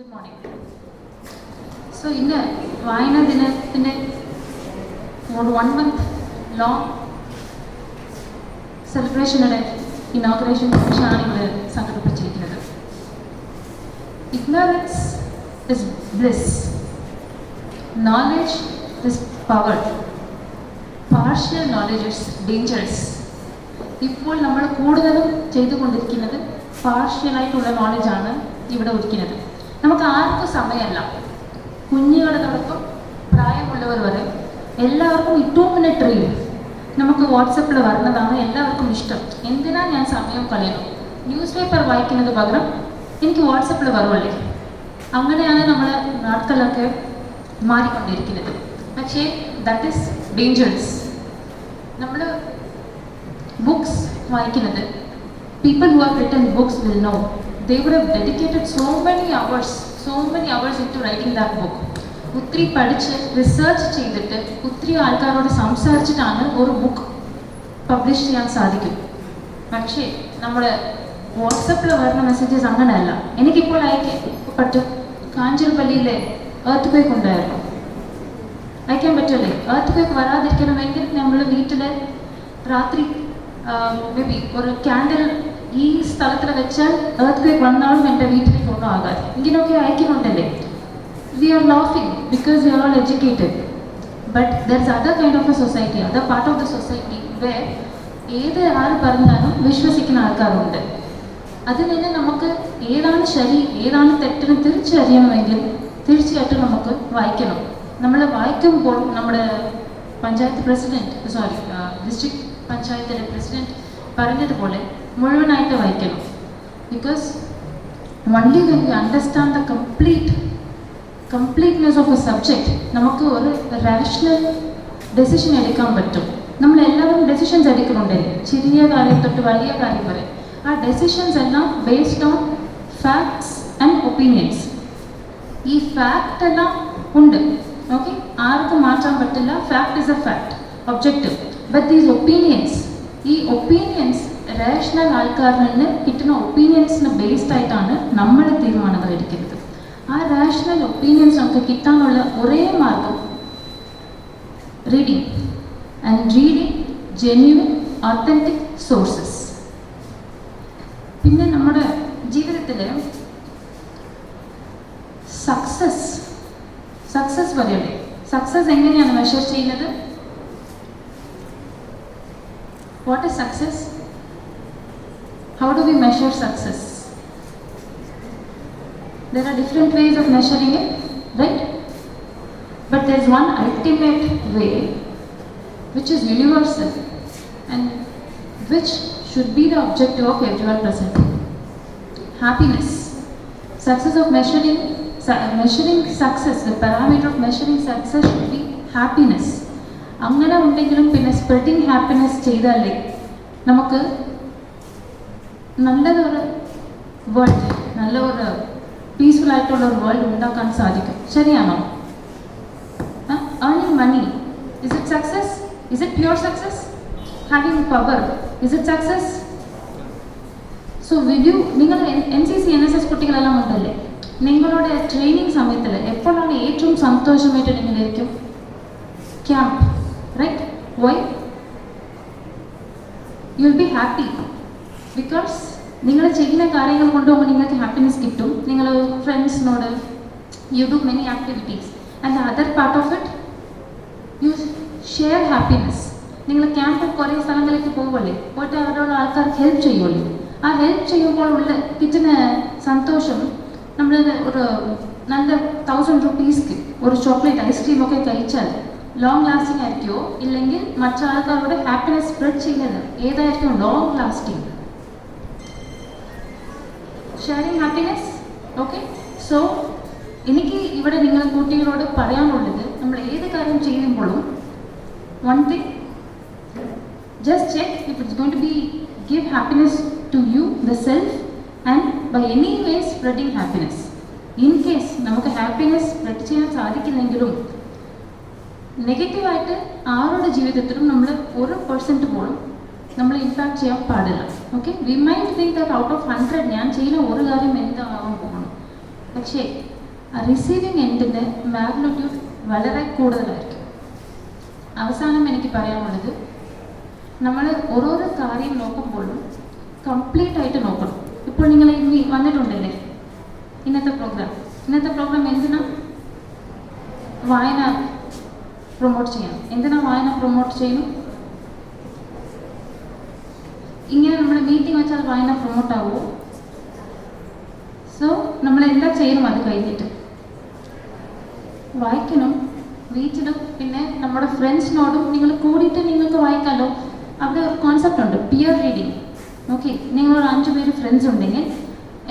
Good morning so ഇന്ന് വായനാ ദിനത്തിന്റെ ഒരു വൺ മന്ത് ലോങ് സെലിബ്രേഷനുടെ ഇനോഗ്രേഷൻ ഫംഗ്ഷനാണ് ഇവിടെ സംഘടിപ്പിച്ചിരിക്കുന്നത് ignorance is bliss knowledge is power partial knowledge is dangerous ഇപ്പോൾ നമ്മൾ കൂടുതലും ചെയ്തുകൊണ്ടിരിക്കുന്നത് പാർഷ്യലായിട്ടുള്ള നോളജാണ് ഇവിടെ ഒരിക്കുന്നത്. നമുക്ക് ആർക്കും സമയമല്ല. തുടക്കം പ്രായമുള്ളവർ വരെ എല്ലാവർക്കും ഇറ്റവും പിന്നെ റീൽ നമുക്ക് വാട്സപ്പിൽ വരുന്നതാണ് എല്ലാവർക്കും ഇഷ്ടം. എന്തിനാ ഞാൻ സമയം കളയണം ന്യൂസ് പേപ്പർ വായിക്കുന്നത് പകരം എനിക്ക് വാട്സപ്പിൽ വരുമല്ലേ അങ്ങനെയാണ് നമ്മുടെ നാട്ടിലൊക്കെ മാറിക്കൊണ്ടിരിക്കുന്നത്. പക്ഷേ ദാറ്റ് ഈസ് ഡേഞ്ചറസ് നമ്മൾ ബുക്സ് വായിക്കുന്നത്. People who have written books will know would have dedicated so many hours so many hours into writing that book ഒത്തിരി പഠിച്ച് റിസർച്ച് ചെയ്തിട്ട് ഒത്തിരി ആൾക്കാരോട് സംസാരിച്ചിട്ടാണ് ഒരു ബുക്ക് പബ്ലിഷ് ചെയ്യാൻ സാധിക്കും. പക്ഷേ നമ്മുടെ വാട്സപ്പിൽ വരുന്ന മെസ്സേജസ് അങ്ങനെയല്ല. എനിക്കിപ്പോൾ അയക്കാൻ പറ്റും. കാഞ്ചിരപ്പള്ളിയിലെ ഏർത്ത് ക്വേക്ക് ഉണ്ടായിരുന്നു. അയക്കാൻ പറ്റുമല്ലേ ഏർത്ത് ക്വേക്ക് വരാതിരിക്കണമെങ്കിൽ നമ്മൾ വീട്ടിൽ രാത്രി മേ ബി ഒരു ക്യാൻഡിൽ ഈ സ്ഥലത്തിൽ വെച്ചാൽ എർത്ത് ക്വേക്ക് വന്നാലും എന്റെ വീട്ടിലേക്ക് ഒന്നും ആകാതെ. ഇങ്ങനെയൊക്കെ അയക്കുന്നുണ്ടല്ലേ? We are ലോഫിങ് because you are educated but there is other kind of a society other part of the society way ഏത് ആൾ പറഞ്ഞാലും വിശ്വസിക്കുന്ന ആൾക്കാരുണ്ട്. അതിൽ നിന്ന് നമുക്ക് ഏതാണ് ശരി ഏതാണ് തെറ്റെന്ന് തിരിച്ചറിയണമെങ്കിൽ തീർച്ചയായിട്ടും നമുക്ക് വായിക്കണം. നമ്മൾ വായിക്കുമ്പോൾ നമ്മുടെ പഞ്ചായത്ത് പ്രസിഡന്റ് സോറി ഡിസ്ട്രിക്ട് പഞ്ചായത്തിലെ പ്രസിഡന്റ് പറഞ്ഞതുപോലെ മുഴുവനായിട്ട് വായിക്കണം. Because only when you understand the complete completeness of a subject നമുക്ക് ഒരു റാഷണൽ ഡെസിഷൻ എടുക്കാൻ പറ്റും. നമ്മൾ എല്ലാവരും ഡെസിഷൻസ് എടുക്കുന്നുണ്ടല്ലേ ചെറിയ കാര്യം തൊട്ട് വലിയ കാര്യം വരെ. ആ ഡെസിഷൻസ് എല്ലാം based on facts and opinions ഈ ഫാക്റ്റ് എല്ലാം ഉണ്ട്. ഓക്കെ ആർക്കും മാറ്റാൻ പറ്റില്ല? Fact is a fact objective but these opinions ഈ ഒപ്പീനിയൻസ് റേഷണൽ ആൾക്കാരിൽ കിട്ടുന്ന ഒപ്പീനിയൻസിന് ബേസ്ഡ് ആയിട്ടാണ് നമ്മൾ തീരുമാനങ്ങൾ എടുക്കുന്നത് ആ റാഷണൽ ഒപ്പീനിയൻസ് നമുക്ക് കിട്ടാനുള്ള ഒരേ മാർഗം reading and reading genuine authentic sources പിന്നെ നമ്മുടെ ജീവിതത്തിൽ സക്സസ് സക്സസ് പറയട്ടെ സക്സസ് എങ്ങനെയാണ് മെഷർ ചെയ്യുന്നത്? What is success How do we measure success there are different ways of measuring it, right? But there's one ultimate way which is universal and which should be the objective of everyone present. Happiness. Success of measuring su- measuring success, the parameter of measuring success should be happiness. അങ്ങനെ ഉണ്ടെങ്കിലും പിന്നെ spreading happiness ചെയ്താലേ നമുക്ക് നല്ലതൊരു world നല്ല ഒരു peaceful ആയിട്ടുള്ള ഒരു world ഉണ്ടാക്കാൻ സാധിക്കും. ശരിയാണോ? Earning money is it success is it pure success having power is it success so with you നിങ്ങൾ N C C N S S കുട്ടികളെല്ലാം ഉണ്ടല്ലേ? നിങ്ങളുടെ ട്രെയിനിങ് സമയത്തിൽ എപ്പോഴാണ് ഏറ്റവും സന്തോഷമായിട്ട് നിങ്ങളിരിക്കും? Camp right why you will be happy because നിങ്ങൾ ചെയ്യുന്ന കാര്യങ്ങൾ കൊണ്ടുപോകുമ്പോൾ നിങ്ങൾക്ക് ഹാപ്പിനെസ് കിട്ടും. നിങ്ങൾ ഫ്രണ്ട്സിനോട് you do many activities and the other part of it you share happiness നിങ്ങൾ ക്യാമ്പിൽ കുറേ സ്ഥലങ്ങളിലേക്ക് പോകുമല്ലേ പോയിട്ട് അവരോട് ആൾക്കാർക്ക് ഹെൽപ്പ് ചെയ്യുമല്ലോ ആ ഹെൽപ്പ് ചെയ്യുമ്പോൾ ഉള്ള കിട്ടുന്ന സന്തോഷം നമ്മൾ ഒരു നല്ല തൗസൻഡ് റുപ്പീസ്ക്ക് ഒരു ചോക്ലേറ്റ് ഐസ്ക്രീം ഒക്കെ കഴിച്ചാൽ ലോങ് ലാസ്റ്റിംഗ് ആയിരിക്കുമോ ഇല്ലെങ്കിൽ മറ്റാൾക്കാരോട് ഹാപ്പിനെസ് സ്പ്രെഡ് ചെയ്യുന്നത് ഏതായിരിക്കും? Long lasting sharing happiness okay so എനിക്ക് ഇവിടെ നിങ്ങൾ കുട്ടികളോട് പറയാനുള്ളത് നമ്മൾ ഏത് കാര്യം ചെയ്യുമ്പോഴും one thing just check if it's going to be give happiness to you the self and by anyway spreading happiness in case നമുക്ക് ഹാപ്പിനെസ് സ്പ്രെഡ് ചെയ്യാൻ സാധിക്കില്ലെങ്കിലും നെഗറ്റീവായിട്ട് ആരുടെ ജീവിതത്തിലും നമ്മൾ ഒരു പെർസെന്റ് പോലും നമ്മൾ ഇൻഫാക്ട് ചെയ്യാൻ പാടില്ല. Okay we mind think that out of hundred ഞാൻ ചെയ്യുന്ന ഒരു കാര്യം എന്താവാൻ പോകണം പക്ഷേ റിസീവിങ് എൻഡിന്റെ മാഗ്നിറ്റ്യൂഡ് വളരെ കൂടുതലായിരിക്കും. അവസാനം എനിക്ക് പറയാനുള്ളത് നമ്മൾ ഓരോരോ കാര്യം നോക്കുമ്പോഴും കംപ്ലീറ്റ് ആയിട്ട് നോക്കണം. ഇപ്പോൾ നിങ്ങൾ ഇനി വന്നിട്ടുണ്ടല്ലേ? ഇന്നത്തെ പ്രോഗ്രാം ഇന്നത്തെ പ്രോഗ്രാം എന്തിനാ? വായന പ്രൊമോട്ട് ചെയ്യണം. എന്തിനാ വായന പ്രൊമോട്ട് ചെയ്യണം ഇങ്ങനെ നമ്മൾ മീറ്റിംഗ് വെച്ചാൽ വായന പ്രൊമോട്ട് ആവുമോ സോ എന്താ ചെയ്യണം അത് കഴിഞ്ഞിട്ട്. വായിക്കണം വീട്ടിലും പിന്നെ നമ്മുടെ ഫ്രണ്ട്സിനോടും നിങ്ങൾ കൂടിയിട്ട് നിങ്ങൾക്ക് വായിക്കാമല്ലോ അവിടെ ഒരു കോൺസെപ്റ്റ് ഉണ്ട് പിയർ റീഡിങ് ഓക്കെ നിങ്ങളൊരു അഞ്ച് പേര് ഫ്രണ്ട്സ് ഉണ്ടെങ്കിൽ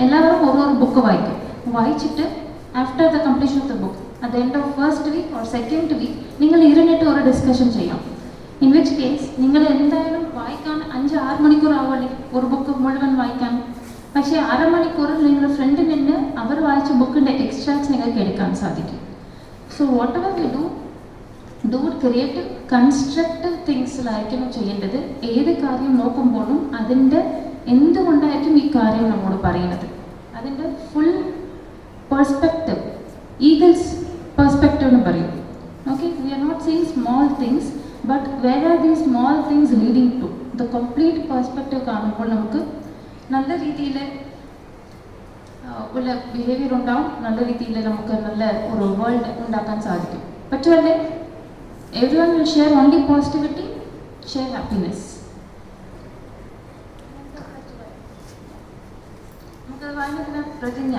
എല്ലാവരും ഓരോ ബുക്ക് വായിക്കും. വായിച്ചിട്ട് after the completion of the book at end of first week or second week നിങ്ങൾ ഇരുന്നിട്ട് ഒരു ഡിസ്കഷൻ ചെയ്യാം. ഇൻ വിച്ച് കേസ് നിങ്ങൾ എന്തായാലും വായിക്കാൻ അഞ്ച് ആറ് ആവുമല്ലേ ഒരു ബുക്ക് മുഴുവൻ വായിക്കാൻ. പക്ഷേ അരമണിക്കൂറിൽ നിങ്ങളുടെ ഫ്രണ്ടിൽ നിന്ന് അവർ വായിച്ച ബുക്കിന്റെ എക്സ്ട്രാക്ട്സ് നിങ്ങൾക്ക് എടുക്കാൻ സാധിക്കും. So whatever you do do creative constructive തിങ്സിലായിരിക്കണം ചെയ്യേണ്ടത്. ഏത് കാര്യം നോക്കുമ്പോഴും അതിന്റെ എന്തുകൊണ്ടായിരിക്കും ഈ കാര്യം നമ്മോട് പറയുന്നത്? അതിന്റെ ഫുൾ പെർസ്പെക്റ്റീവ് ഈഗിൾസ് പെർസ്പെക്റ്റീവ് എന്ന് പറയും. Okay we are not seeing small things but where are the small things leading to the complete perspective കാണുമ്പോൾ നമുക്ക് നല്ല രീതിയിൽ ഉള്ള ബിഹേവിയർ ഉണ്ടാവും. നല്ല രീതിയിൽ നമുക്ക് നല്ല ഒരു വേൾഡ് ഉണ്ടാക്കാൻ സാധിക്കും. പറ്റുമല്ലേ everyone will share only positivity share happiness നമുക്ക് വായനത്തിന് പ്രതിജ്ഞ.